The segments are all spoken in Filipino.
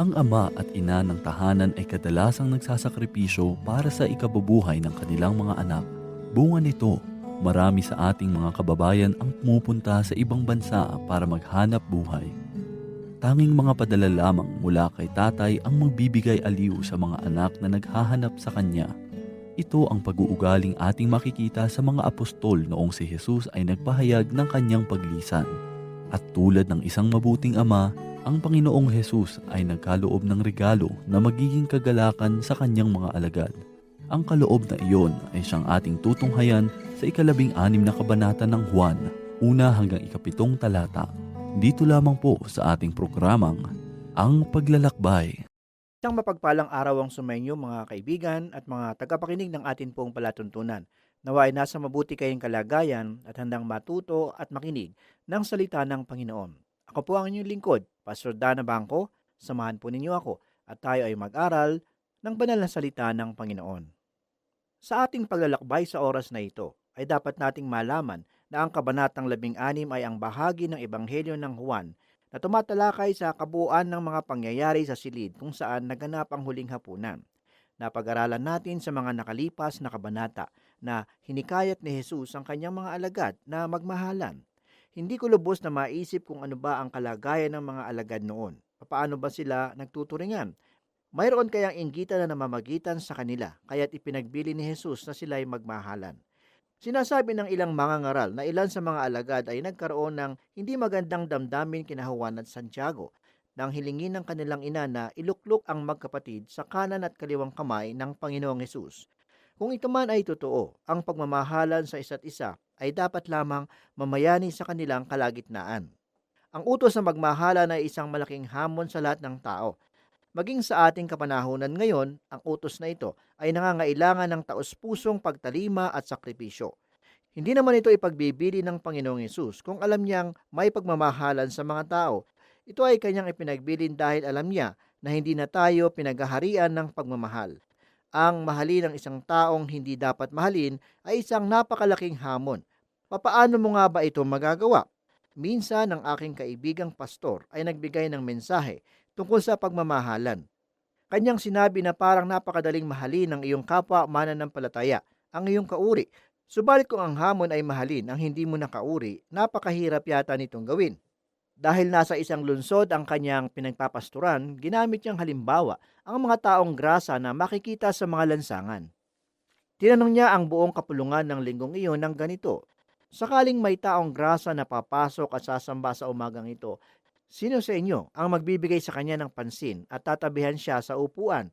Ang ama at ina ng tahanan ay kadalasang nagsasakripisyo para sa ikabubuhay ng kanilang mga anak. Bunga nito, marami sa ating mga kababayan ang pumupunta sa ibang bansa para maghanap buhay. Tanging mga padala lamang mula kay tatay ang magbibigay aliw sa mga anak na naghahanap sa kanya. Ito ang pag-uugaling ating makikita sa mga apostol noong si Jesus ay nagpahayag ng kanyang paglisan. At tulad ng isang mabuting ama, ang Panginoong Hesus ay nagkaloob ng regalo na magiging kagalakan sa kanyang mga alagad. Ang kaloob na iyon ay siyang ating tutunghayan sa ikalabing anim na kabanata ng Juan, una hanggang ikapitong talata. Dito lamang po sa ating programang Ang Paglalakbay. Isang mapagpalang araw ang sumainyo mga kaibigan at mga tagapakinig ng atin pong palatuntunan. Nawa ay nasa mabuti kayong kalagayan at handang matuto at makinig ng salita ng Panginoon. Ako po ang inyong lingkod, Pastor Dana Bangko. Samahan po ninyo ako at tayo ay mag-aral ng banal na salita ng Panginoon. Sa ating paglalakbay sa oras na ito, ay dapat nating malaman na ang kabanatang labing anim ay ang bahagi ng Ebanghelyo ng Juan na tumatalakay sa kabuuan ng mga pangyayari sa silid kung saan naganap ang huling hapunan. Napag-aralan natin sa mga nakalipas na kabanata na hinikayat ni Jesus ang kanyang mga alagad na magmahalan. Hindi ko lubos na maisip kung ano ba ang kalagayan ng mga alagad noon. Paano ba sila nagtuturingan? Mayroon kayang inggitan na namamagitan sa kanila, kaya't ipinagbili ni Jesus na sila ay magmahalan. Sinasabi ng ilang mga ngaral na ilan sa mga alagad ay nagkaroon ng hindi magandang damdamin kina Juan at Santiago nang hilingin ng kanilang ina na iluklok ang magkapatid sa kanan at kaliwang kamay ng Panginoong Hesus. Kung ito man ay totoo, ang pagmamahalan sa isa't isa ay dapat lamang mamayani sa kanilang kalagitnaan. Ang utos na magmahalan ay isang malaking hamon sa lahat ng tao. Maging sa ating kapanahunan ngayon, ang utos na ito ay nangangailangan ng taos-pusong pagtalima at sakripisyo. Hindi naman ito ipagbibili ng Panginoong Yesus kung alam niyang may pagmamahalan sa mga tao. Ito ay kanyang ipinagbilin dahil alam niya na hindi na tayo pinagaharian ng pagmamahal. Ang mahalin ng isang taong hindi dapat mahalin ay isang napakalaking hamon. Papaano mo nga ba ito magagawa? Minsan ang aking kaibigang pastor ay nagbigay ng mensahe tungkol sa pagmamahalan. Kanyang sinabi na parang napakadaling mahalin ng iyong kapwa mananampalataya, ang iyong kauri. Subalit kung ang hamon ay mahalin ang hindi mo nakauri, napakahirap yata nitong gawin. Dahil nasa isang lunsod ang kanyang pinagpapasturan, ginamit niyang halimbawa ang mga taong grasa na makikita sa mga lansangan. Tinanong niya ang buong kapulungan ng linggong iyon ng ganito, Sakaling may taong grasa na papasok at sasamba sa umagang ito, sino sa inyo ang magbibigay sa kanya ng pansin at tatabihan siya sa upuan?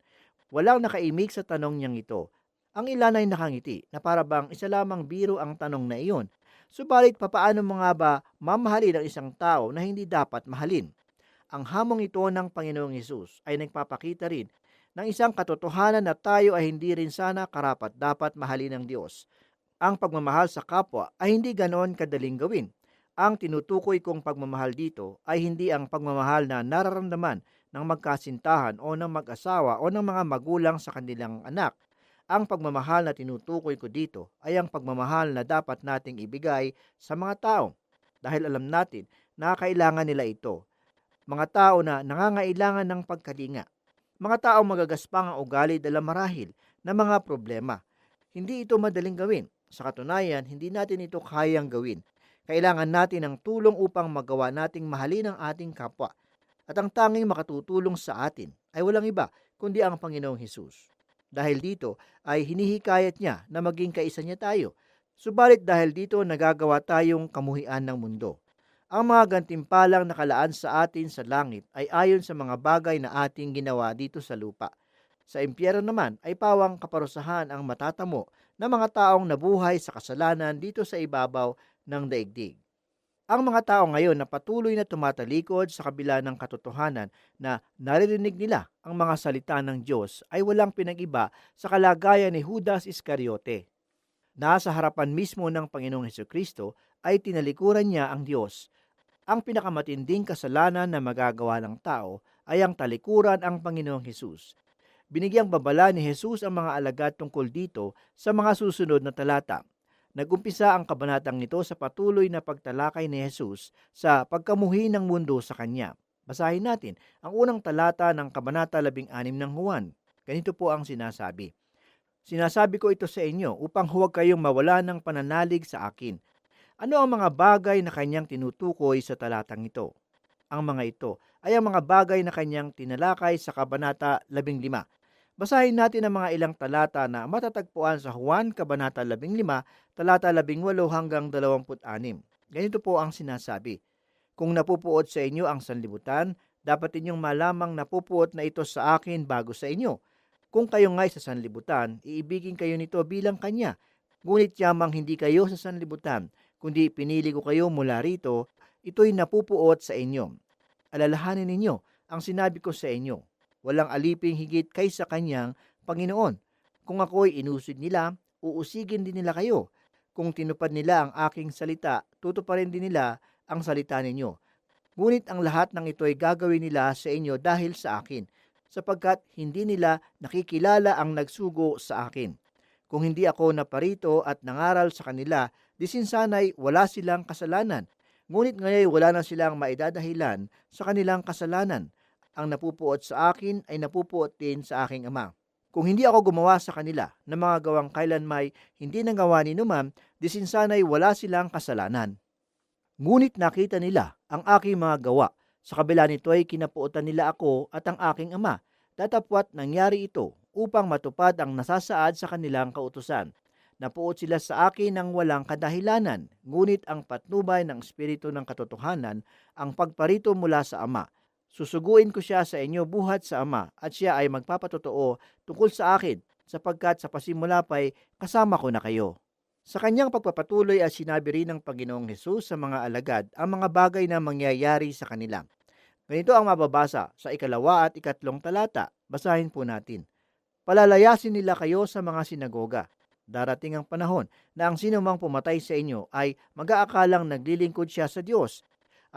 Walang nakaimig sa tanong niyang ito. Ang ilan ay nakangiti na para bang isa lamang biro ang tanong na iyon. Subalit papaano mo nga ba mamahalin ang isang tao na hindi dapat mahalin? Ang hamong ito ng Panginoong Yesus ay nagpapakita rin ng isang katotohanan na tayo ay hindi rin sana karapat dapat mahalin ng Diyos. Ang pagmamahal sa kapwa ay hindi ganoon kadaling gawin. Ang tinutukoy kong pagmamahal dito ay hindi ang pagmamahal na nararamdaman ng magkasintahan o ng mag-asawa o ng mga magulang sa kanilang anak. Ang pagmamahal na tinutukoy ko dito ay ang pagmamahal na dapat nating ibigay sa mga tao dahil alam natin na kailangan nila ito. Mga tao na nangangailangan ng pagkalinga. Mga tao magagaspang ang ugali dala marahil na mga problema. Hindi ito madaling gawin. Sa katunayan, hindi natin ito kayang gawin. Kailangan natin ng tulong upang magawa nating mahalin ang ating kapwa. At ang tanging makatutulong sa atin ay walang iba kundi ang Panginoong Hesus. Dahil dito ay hinihikayat niya na maging kaisa niya tayo. Subalit dahil dito nagagawa tayong kamuhian ng mundo. Ang mga gantimpalang nakalaan sa atin sa langit ay ayon sa mga bagay na ating ginawa dito sa lupa. Sa impyerno naman ay pawang kaparusahan ang matatamo ng mga taong nabuhay sa kasalanan dito sa ibabaw ng daigdig. Ang mga tao ngayon na patuloy na tumatalikod sa kabila ng katotohanan na naririnig nila ang mga salita ng Diyos ay walang pinag-iba sa kalagayan ni Judas Iscariote. Nasa harapan mismo ng Panginoong Heso Kristo ay tinalikuran niya ang Diyos. Ang pinakamatinding kasalanan na magagawa ng tao ay ang talikuran ang Panginoong Hesus. Binigyang babala ni Jesus ang mga alagad tungkol dito sa mga susunod na talata. Nagumpisa ang kabanatang ito sa patuloy na pagtalakay ni Jesus sa pagkamuhi ng mundo sa Kanya. Basahin natin ang unang talata ng Kabanata 16 ng Juan. Ganito po ang sinasabi. Sinasabi ko ito sa inyo upang huwag kayong mawala ng pananalig sa akin. Ano ang mga bagay na kanyang tinutukoy sa talatang ito? Ang mga ito ay ang mga bagay na kanyang tinalakay sa Kabanata 15. Basahin natin ang mga ilang talata na matatagpuan sa Juan Kabanata 15, talata 18 hanggang 26. Ganito po ang sinasabi. Kung napupuot sa inyo ang sanlibutan, dapat inyong malamang napupuot na ito sa akin bago sa inyo. Kung kayo nga'y sa sanlibutan, iibigin kayo nito bilang kanya. Ngunit yamang hindi kayo sa sanlibutan, kundi pinili ko kayo mula rito, ito'y napupuot sa inyo. Alalahanin ninyo ang sinabi ko sa inyo. Walang aliping higit kaysa kanyang Panginoon. Kung ako'y inusid nila, uusigin din nila kayo. Kung tinupad nila ang aking salita, tutuparin din nila ang salita ninyo. Ngunit ang lahat ng ito ay gagawin nila sa inyo dahil sa akin, sapagkat hindi nila nakikilala ang nagsugo sa akin. Kung hindi ako naparito at nangaral sa kanila, disinsanay wala silang kasalanan. Ngunit ngayon wala na silang maidadahilan sa kanilang kasalanan. Ang napupuot sa akin ay napupuot din sa aking ama. Kung hindi ako gumawa sa kanila ng mga gawang kailan may hindi nagawa ni numan, disinsanay wala silang kasalanan. Ngunit nakita nila ang aking mga gawa. Sa kabila nito ay kinapuotan nila ako at ang aking ama. Datapwat nangyari ito upang matupad ang nasasaad sa kanilang kautusan. Napuot sila sa akin ng walang kadahilanan, ngunit ang patnubay ng Espiritu ng Katotohanan ang pagparito mula sa Ama. Susuguin ko siya sa inyo buhat sa Ama at siya ay magpapatotoo tungkol sa akin sapagkat sa pasimula pa'y kasama ko na kayo. Sa kanyang pagpapatuloy ay sinabi rin ng Panginoong Hesus sa mga alagad ang mga bagay na mangyayari sa kanila. Ganito ang mababasa sa ikalawa at ikatlong talata. Basahin po natin. Palalayasin nila kayo sa mga sinagoga. Darating ang panahon na ang sino mang pumatay sa inyo ay mag-aakalang naglilingkod siya sa Diyos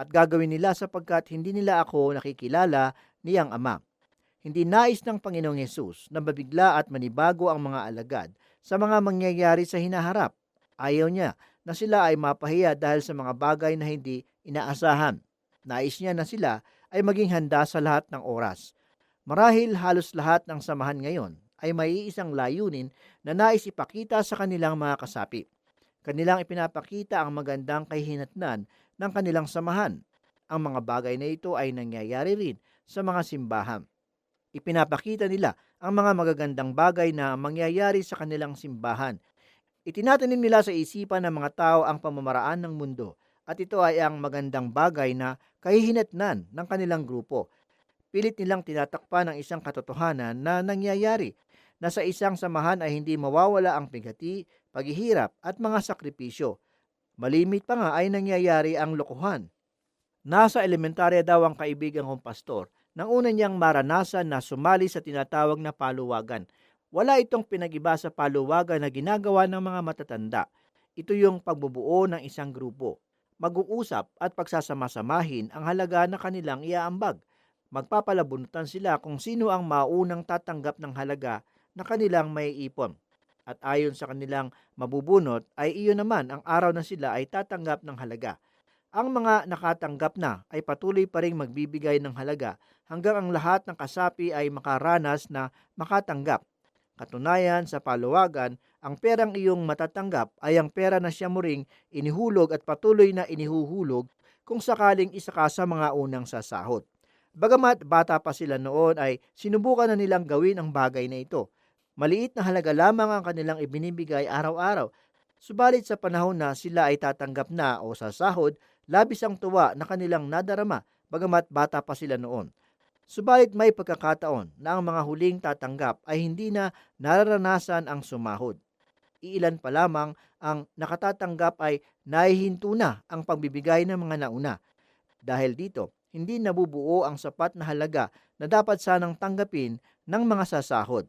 at gagawin nila sapagkat hindi nila ako nakikilala niyang Ama. Hindi nais ng Panginoong Yesus na mabigla at manibago ang mga alagad sa mga mangyayari sa hinaharap. Ayaw niya na sila ay mapahiya dahil sa mga bagay na hindi inaasahan. Nais niya na sila ay maging handa sa lahat ng oras. Marahil halos lahat ng samahan ngayon ay may isang layunin na nais ipakita sa kanilang mga kasapi. Kanilang ipinapakita ang magandang kahihinatnan ng kanilang samahan. Ang mga bagay na ito ay nangyayari rin sa mga simbahan. Ipinapakita nila ang mga magagandang bagay na mangyayari sa kanilang simbahan. Itinatanim nila sa isipan ng mga tao ang pamamaraan ng mundo at ito ay ang magandang bagay na kahihinatnan ng kanilang grupo. Pilit nilang tinatakpan ang isang katotohanan na nangyayari na sa isang samahan ay hindi mawawala ang pigati, paghihirap at mga sakripisyo. Malimit pa nga ay nangyayari ang lokohan. Nasa elementarya daw ang kaibigan kong pastor nang una niyang maranasan na sumali sa tinatawag na paluwagan. Wala itong pinag-iba sa paluwagan na ginagawa ng mga matatanda. Ito yung pagbubuo ng isang grupo. Mag-uusap at pagsasama-samahin ang halaga na kanilang iaambag. Magpapalabunutan sila kung sino ang maunang tatanggap ng halaga na kanilang may ipon. At ayon sa kanilang mabubunot ay iyon naman ang araw na sila ay tatanggap ng halaga. Ang mga nakatanggap na ay patuloy pa rin magbibigay ng halaga hanggang ang lahat ng kasapi ay makaranas na makatanggap. Katunayan sa paluwagan, ang perang iyong matatanggap ay ang pera na siya mo ring inihulog at patuloy na inihuhulog kung sakaling isa ka sa mga unang sasahod. Bagamat bata pa sila noon ay sinubukan na nilang gawin ang bagay na ito. Maliit na halaga lamang ang kanilang ibinibigay araw-araw. Subalit sa panahon na sila ay tatanggap na o sasahod, labis ang tuwa na kanilang nadarama bagamat bata pa sila noon. Subalit may pagkakataon na ang mga huling tatanggap ay hindi na nararanasan ang sumahod. Iilan pa lamang ang nakatatanggap ay nahihinto na ang pagbibigay ng mga nauna. Dahil dito, hindi nabubuo ang sapat na halaga na dapat sanang tanggapin ng mga sasahod.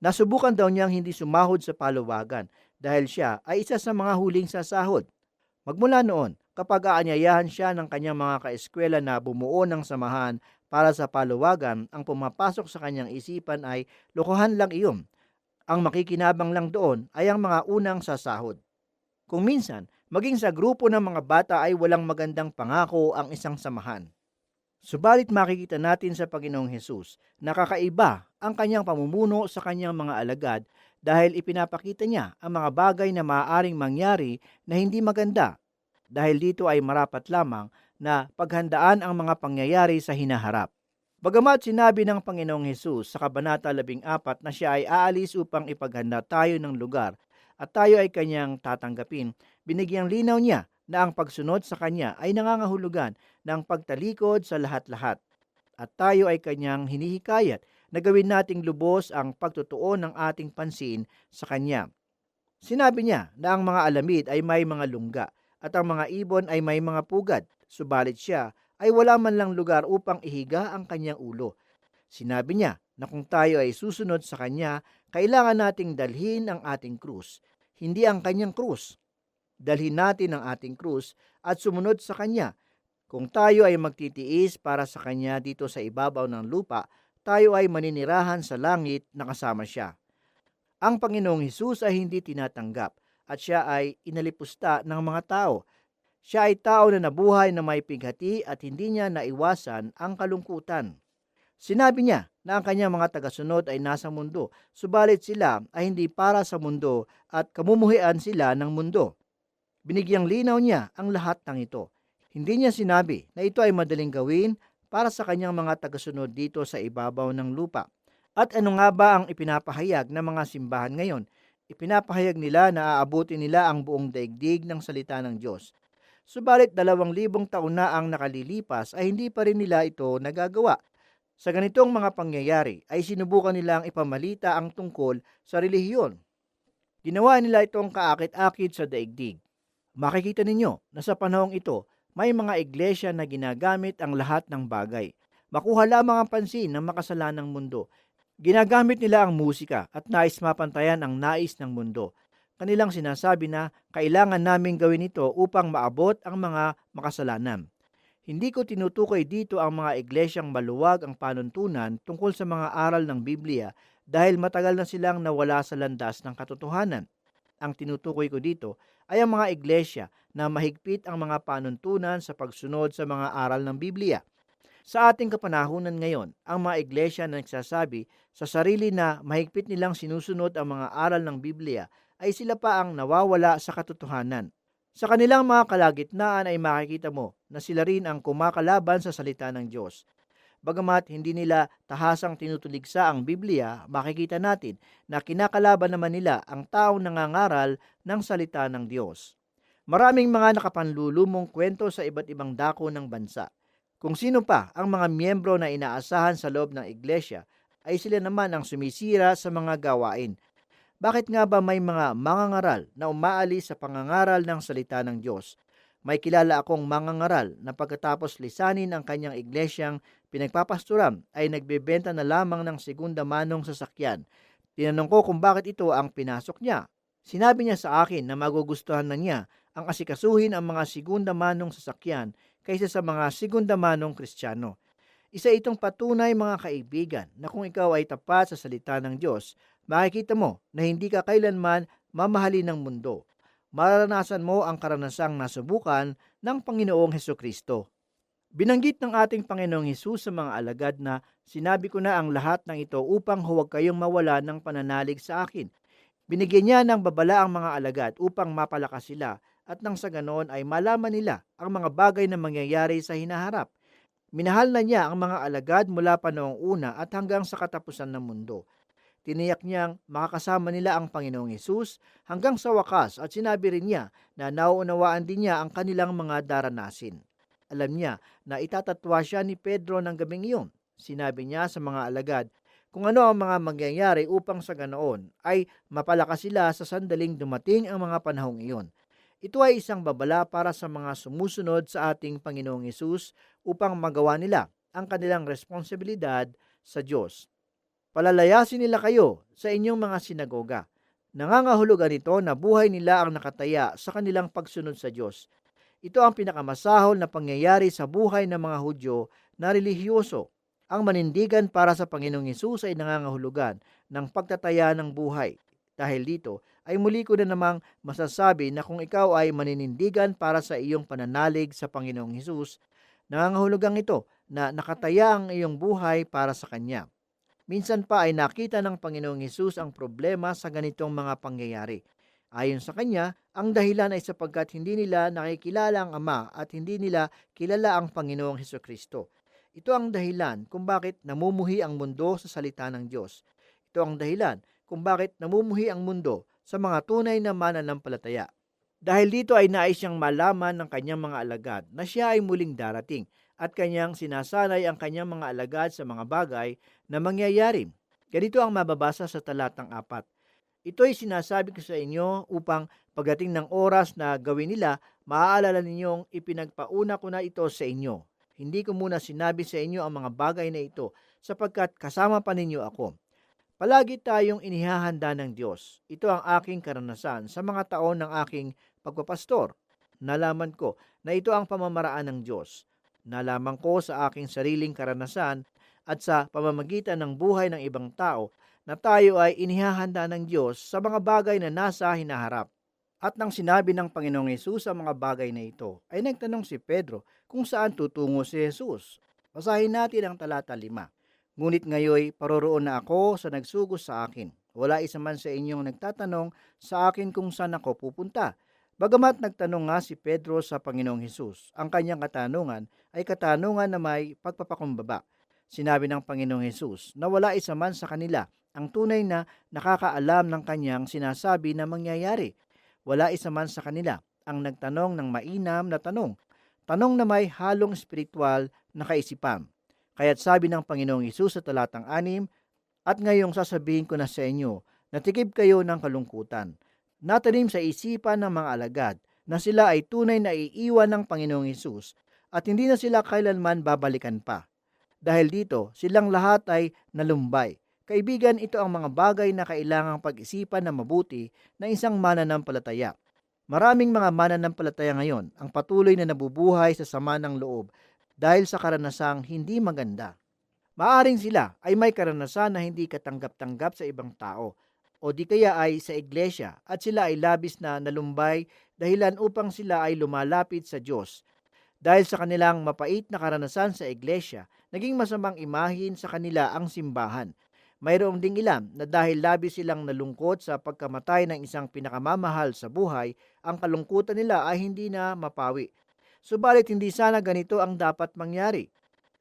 Nasubukan daw niyang hindi sumahod sa paluwagan dahil siya ay isa sa mga huling sasahod. Magmula noon, kapag aanyayahan siya ng kanyang mga kaeskwela na bumuo ng samahan para sa paluwagan, ang pumapasok sa kanyang isipan ay lokohan lang iyon. Ang makikinabang lang doon ay ang mga unang sasahod. Kung minsan, maging sa grupo ng mga bata ay walang magandang pangako ang isang samahan. Subalit makikita natin sa Panginoong Hesus na kakaiba ang kanyang pamumuno sa kanyang mga alagad dahil ipinapakita niya ang mga bagay na maaaring mangyari na hindi maganda. Dahil dito ay marapat lamang na paghandaan ang mga pangyayari sa hinaharap. Bagamat sinabi ng Panginoong Hesus sa Kabanata 14 na siya ay aalis upang ipaghanda tayo ng lugar at tayo ay kanyang tatanggapin, binigyang linaw niya na ang pagsunod sa kanya ay nangangahulugan ng pagtalikod sa lahat-lahat. At tayo ay kanyang hinihikayat na gawin nating lubos ang pagtutuon ng ating pansin sa kanya. Sinabi niya na ang mga alamid ay may mga lungga at ang mga ibon ay may mga pugad, subalit siya ay wala man lang lugar upang ihiga ang kanyang ulo. Sinabi niya na kung tayo ay susunod sa kanya, kailangan nating dalhin ang ating krus, hindi ang kanyang krus. Dalhin natin ang ating krus at sumunod sa kanya. Kung tayo ay magtitiis para sa kanya dito sa ibabaw ng lupa, tayo ay maninirahan sa langit na kasama siya. Ang Panginoong Hesus ay hindi tinatanggap at siya ay inalipusta ng mga tao siya ay tao na nabuhay na may pighati at hindi niya naiwasan ang kalungkutan. Sinabi niya na ang kanyang mga tagasunod ay nasa mundo, subalit sila ay hindi para sa mundo at kamumuhian sila ng mundo. Binigyang linaw niya ang lahat ng ito. Hindi niya sinabi na ito ay madaling gawin para sa kanyang mga tagasunod dito sa ibabaw ng lupa. At ano nga ba ang ipinapahayag ng mga simbahan ngayon? Ipinapahayag nila na aabutin nila ang buong daigdig ng salita ng Diyos. Subalit dalawang libong taon na ang nakalilipas ay hindi pa rin nila ito nagagawa. Sa ganitong mga pangyayari ay sinubukan nilang ipamalita ang tungkol sa relihiyon. Ginawa nila itong kaakit-akit sa daigdig. Makikita ninyo na sa panahong ito may mga iglesia na ginagamit ang lahat ng bagay. Makuha lamang ang pansin ng makasalanang mundo. Ginagamit nila ang musika at nais mapantayan ang nais ng mundo kanilang sinasabi na kailangan naming gawin ito upang maabot ang mga makasalanan. Hindi ko tinutukoy dito ang mga iglesyang maluwag ang panuntunan tungkol sa mga aral ng Biblia dahil matagal na silang nawala sa landas ng katotohanan. Ang tinutukoy ko dito ay ang mga iglesia na mahigpit ang mga panuntunan sa pagsunod sa mga aral ng Biblia. Sa ating kapanahunan ngayon, ang mga iglesia na nagsasabi sa sarili na mahigpit nilang sinusunod ang mga aral ng Biblia ay sila pa ang nawawala sa katotohanan. Sa kanilang mga kalagitnaan ay makikita mo na sila rin ang kumakalaban sa salita ng Diyos. Bagamat hindi nila tahasang tinutuligsa ang Biblia, makikita natin na kinakalaban naman nila ang taong nangangaral ng salita ng Diyos. Maraming mga nakapanlulumong kwento sa iba't ibang dako ng bansa. Kung sino pa ang mga miyembro na inaasahan sa loob ng iglesia, ay sila naman ang sumisira sa mga gawain bakit nga ba may mga mangangaral na umaalis sa pangangaral ng salita ng Diyos? May kilala akong mangangaral na pagkatapos lisanin ang kanyang iglesyang pinagpapasturam ay nagbebenta na lamang ng segunda manong sasakyan. Tinanong ko kung bakit ito ang pinasok niya. Sinabi niya sa akin na magugustuhan na niya ang asikasuhin ang mga segunda manong sasakyan kaysa sa mga segunda manong kristyano. Isa itong patunay mga kaibigan na kung ikaw ay tapat sa salita ng Diyos, makikita mo na hindi ka kailanman mamahalin ng mundo. Mararanasan mo ang karanasang nasubukan ng Panginoong Heso Kristo. Binanggit ng ating Panginoong Hesus sa mga alagad na sinabi ko na ang lahat ng ito upang huwag kayong mawala ng pananalig sa akin. Binigyan niya ng babala ang mga alagad upang mapalakas sila at nang sa ganoon ay malaman nila ang mga bagay na mangyayari sa hinaharap. Minahal na niya ang mga alagad mula pa noong una at hanggang sa katapusan ng mundo. Tiniyak niyang makakasama nila ang Panginoong Yesus hanggang sa wakas at sinabi rin niya na nauunawaan din niya ang kanilang mga daranasin. Alam niya na itatatwa siya ni Pedro ng gabing iyon. Sinabi niya sa mga alagad kung ano ang mga mangyayari upang sa ganoon ay mapalakas sila sa sandaling dumating ang mga panahong iyon. Ito ay isang babala para sa mga sumusunod sa ating Panginoong Yesus upang magawa nila ang kanilang responsibilidad sa Diyos. Palalayasin nila kayo sa inyong mga sinagoga. Nangangahulugan ito na buhay nila ang nakataya sa kanilang pagsunod sa Diyos. Ito ang pinakamasahol na pangyayari sa buhay ng mga Hudyo na relihiyoso. Ang manindigan para sa Panginoong Hesus ay nangangahulugan ng pagtataya ng buhay. Dahil dito ay muli ko na namang masasabi na kung ikaw ay maninindigan para sa iyong pananalig sa Panginoong Hesus, nangangahulugang ito na nakataya ang iyong buhay para sa Kanya. Minsan pa ay nakita ng Panginoong Hesus ang problema sa ganitong mga pangyayari. Ayon sa Kanya, ang dahilan ay sapagkat hindi nila nakikilala ang Ama at hindi nila kilala ang Panginoong Heso Kristo. Ito ang dahilan kung bakit namumuhi ang mundo sa salita ng Diyos. Ito ang dahilan kung bakit namumuhi ang mundo sa mga tunay na mananampalataya. Dahil dito ay nais siyang malaman ng kanyang mga alagad na siya ay muling darating at kanyang sinasanay ang kanyang mga alagad sa mga bagay na mangyayari. Ganito ang mababasa sa talatang apat. Ito ay sinasabi ko sa inyo upang pagdating ng oras na gawin nila, maaalala ninyong ipinagpauna ko na ito sa inyo. Hindi ko muna sinabi sa inyo ang mga bagay na ito sapagkat kasama pa ninyo ako. Palagi tayong inihahanda ng Diyos. Ito ang aking karanasan sa mga taon ng aking pagpapastor. Nalaman ko na ito ang pamamaraan ng Diyos. Nalaman ko sa aking sariling karanasan at sa pamamagitan ng buhay ng ibang tao na tayo ay inihahanda ng Diyos sa mga bagay na nasa hinaharap. At nang sinabi ng Panginoong Yesus sa mga bagay na ito, ay nagtanong si Pedro kung saan tutungo si Jesus. Basahin natin ang talata 5. Ngunit ngayoy paroroon na ako sa nagsugos sa akin. Wala isa man sa inyong nagtatanong sa akin kung saan ako pupunta. Bagamat nagtanong nga si Pedro sa Panginoong Hesus, ang kanyang katanungan ay katanungan na may pagpapakumbaba. Sinabi ng Panginoong Hesus na wala isa man sa kanila ang tunay na nakakaalam ng kanyang sinasabi na mangyayari. Wala isa man sa kanila ang nagtanong ng mainam na tanong, tanong na may halong espiritual na kaisipan. Kaya't sabi ng Panginoong Hesus sa talatang 6, At ngayong sasabihin ko na sa inyo, natikib kayo ng kalungkutan. Natanim sa isipan ng mga alagad na sila ay tunay na iiwan ng Panginoong Hesus at hindi na sila kailanman babalikan pa. Dahil dito, silang lahat ay nalumbay. Kaibigan, ito ang mga bagay na kailangang pag-isipan na mabuti ng isang mananampalataya. Maraming mga mananampalataya ngayon ang patuloy na nabubuhay sa sama ng loob dahil sa karanasang hindi maganda. Maaring sila ay may karanasan na hindi katanggap-tanggap sa ibang tao o di kaya ay sa iglesia at sila ay labis na nalumbay dahilan upang sila ay lumalapit sa Diyos. Dahil sa kanilang mapait na karanasan sa iglesia, naging masamang imahin sa kanila ang simbahan. Mayroong ding ilan na dahil labis silang nalungkot sa pagkamatay ng isang pinakamamahal sa buhay, ang kalungkutan nila ay hindi na mapawi. Subalit hindi sana ganito ang dapat mangyari.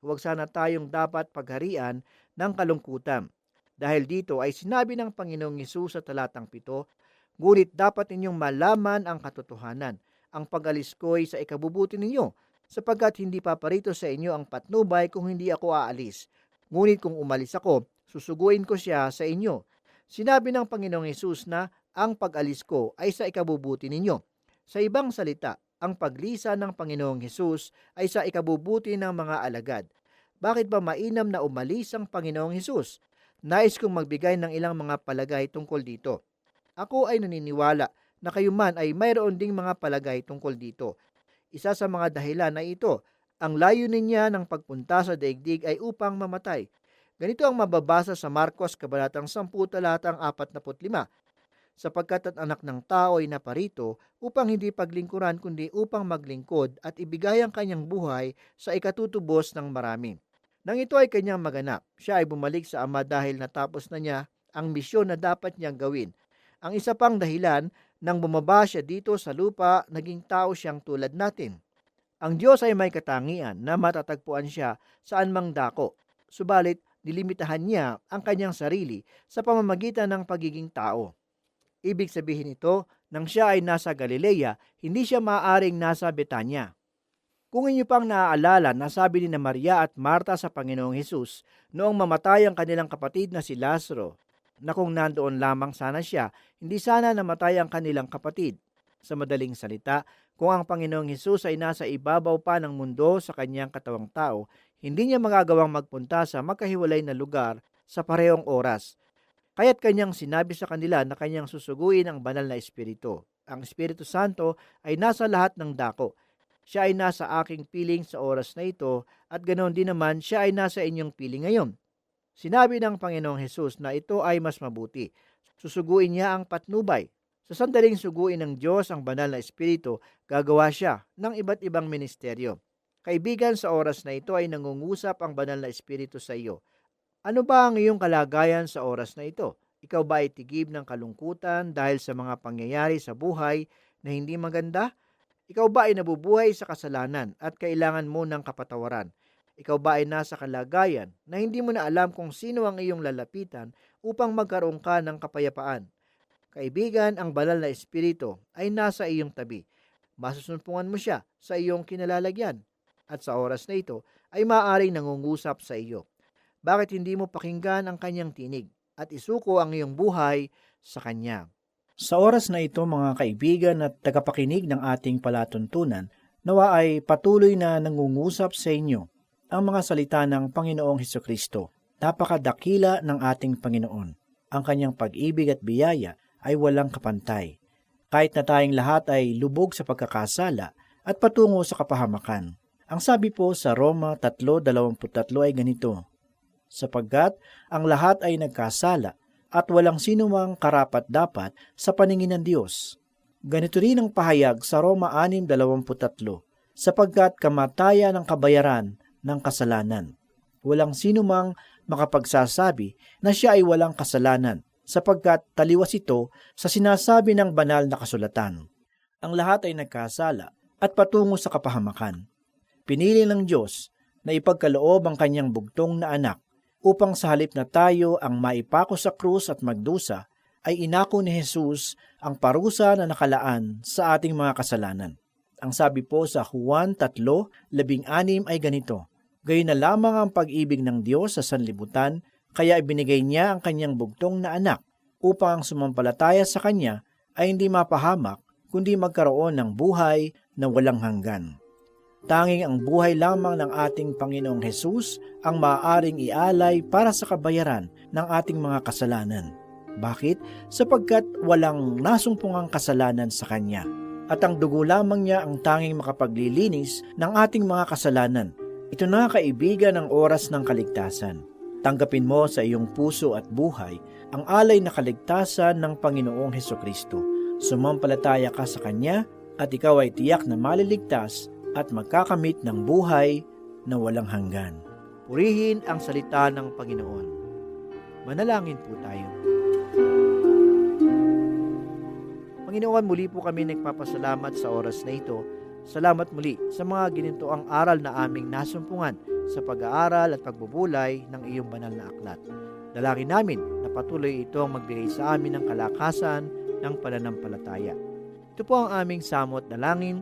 Huwag sana tayong dapat pagharian ng kalungkutan. Dahil dito ay sinabi ng Panginoong Yesus sa talatang pito, Ngunit dapat ninyong malaman ang katotohanan. Ang pag-alis ko ay sa ikabubuti ninyo, sapagkat hindi paparito sa inyo ang patnubay kung hindi ako aalis. Ngunit kung umalis ako, susuguin ko siya sa inyo. Sinabi ng Panginoong Yesus na ang pag-alis ko ay sa ikabubuti ninyo. Sa ibang salita, ang paglisa ng Panginoong Hesus ay sa ikabubuti ng mga alagad. Bakit ba mainam na umalis ang Panginoong Hesus? Nais kong magbigay ng ilang mga palagay tungkol dito. Ako ay naniniwala na kayo man ay mayroon ding mga palagay tungkol dito. Isa sa mga dahilan ay ito, ang layunin niya ng pagpunta sa daigdig ay upang mamatay. Ganito ang mababasa sa Marcos Kabanatang 10 talatang 45 sapagkat ang anak ng tao ay naparito upang hindi paglingkuran kundi upang maglingkod at ibigay ang kanyang buhay sa ikatutubos ng marami. Nang ito ay kanyang maganap, siya ay bumalik sa ama dahil natapos na niya ang misyon na dapat niyang gawin. Ang isa pang dahilan, nang bumaba siya dito sa lupa, naging tao siyang tulad natin. Ang Diyos ay may katangian na matatagpuan siya saan mang dako. Subalit, nilimitahan niya ang kanyang sarili sa pamamagitan ng pagiging tao. Ibig sabihin ito, nang siya ay nasa Galilea, hindi siya maaaring nasa Betanya. Kung inyo pang naaalala, nasabi ni na Maria at Marta sa Panginoong Hesus noong mamatay ang kanilang kapatid na si Lazaro, na kung nandoon lamang sana siya, hindi sana namatay ang kanilang kapatid. Sa madaling salita, kung ang Panginoong Hesus ay nasa ibabaw pa ng mundo sa kanyang katawang tao, hindi niya magagawang magpunta sa magkahiwalay na lugar sa parehong oras. Kaya't kanyang sinabi sa kanila na kanyang susuguin ang banal na Espiritu. Ang Espiritu Santo ay nasa lahat ng dako. Siya ay nasa aking piling sa oras na ito at ganoon din naman siya ay nasa inyong piling ngayon. Sinabi ng Panginoong Hesus na ito ay mas mabuti. Susuguin niya ang patnubay. Sa sandaling suguin ng Diyos ang banal na Espiritu, gagawa siya ng iba't ibang ministeryo. Kaibigan, sa oras na ito ay nangungusap ang banal na Espiritu sa iyo. Ano ba ang iyong kalagayan sa oras na ito? Ikaw ba ay tigib ng kalungkutan dahil sa mga pangyayari sa buhay na hindi maganda? Ikaw ba ay nabubuhay sa kasalanan at kailangan mo ng kapatawaran? Ikaw ba ay nasa kalagayan na hindi mo na alam kung sino ang iyong lalapitan upang magkaroon ka ng kapayapaan? Kaibigan, ang banal na espiritu ay nasa iyong tabi. Masusumpungan mo siya sa iyong kinalalagyan at sa oras na ito ay maaaring nangungusap sa iyo. Bakit hindi mo pakinggan ang kanyang tinig at isuko ang iyong buhay sa kanya? Sa oras na ito mga kaibigan at tagapakinig ng ating palatuntunan, nawa ay patuloy na nangungusap sa inyo ang mga salita ng Panginoong Heso Kristo. Napakadakila ng ating Panginoon. Ang kanyang pag-ibig at biyaya ay walang kapantay. Kahit na tayong lahat ay lubog sa pagkakasala at patungo sa kapahamakan. Ang sabi po sa Roma 3.23 ay ganito, sapagkat ang lahat ay nagkasala at walang sinumang karapat dapat sa paningin ng Diyos. Ganito rin ang pahayag sa Roma 6.23, sapagkat kamatayan ang kabayaran ng kasalanan. Walang sinumang makapagsasabi na siya ay walang kasalanan, sapagkat taliwas ito sa sinasabi ng banal na kasulatan. Ang lahat ay nagkasala at patungo sa kapahamakan. Pinili ng Diyos na ipagkaloob ang kanyang bugtong na anak upang sa halip na tayo ang maipako sa krus at magdusa, ay inako ni Jesus ang parusa na nakalaan sa ating mga kasalanan. Ang sabi po sa Juan 3:16 ay ganito, Gayon na lamang ang pag-ibig ng Diyos sa sanlibutan, kaya ibinigay niya ang kanyang bugtong na anak upang ang sumampalataya sa kanya ay hindi mapahamak kundi magkaroon ng buhay na walang hanggan. Tanging ang buhay lamang ng ating Panginoong Hesus ang maaaring ialay para sa kabayaran ng ating mga kasalanan. Bakit? Sapagkat walang nasumpungang kasalanan sa Kanya. At ang dugo lamang niya ang tanging makapaglilinis ng ating mga kasalanan. Ito na kaibigan ang oras ng kaligtasan. Tanggapin mo sa iyong puso at buhay ang alay na kaligtasan ng Panginoong Heso Kristo. Sumampalataya ka sa Kanya at ikaw ay tiyak na maliligtas at magkakamit ng buhay na walang hanggan. Purihin ang salita ng Panginoon. Manalangin po tayo. Panginoon, muli po kami nagpapasalamat sa oras na ito. Salamat muli sa mga ginintoang aral na aming nasumpungan sa pag-aaral at pagbubulay ng iyong banal na aklat. Dalangin namin na patuloy ito ang magbigay sa amin ng kalakasan ng pananampalataya. Ito po ang aming samot na langin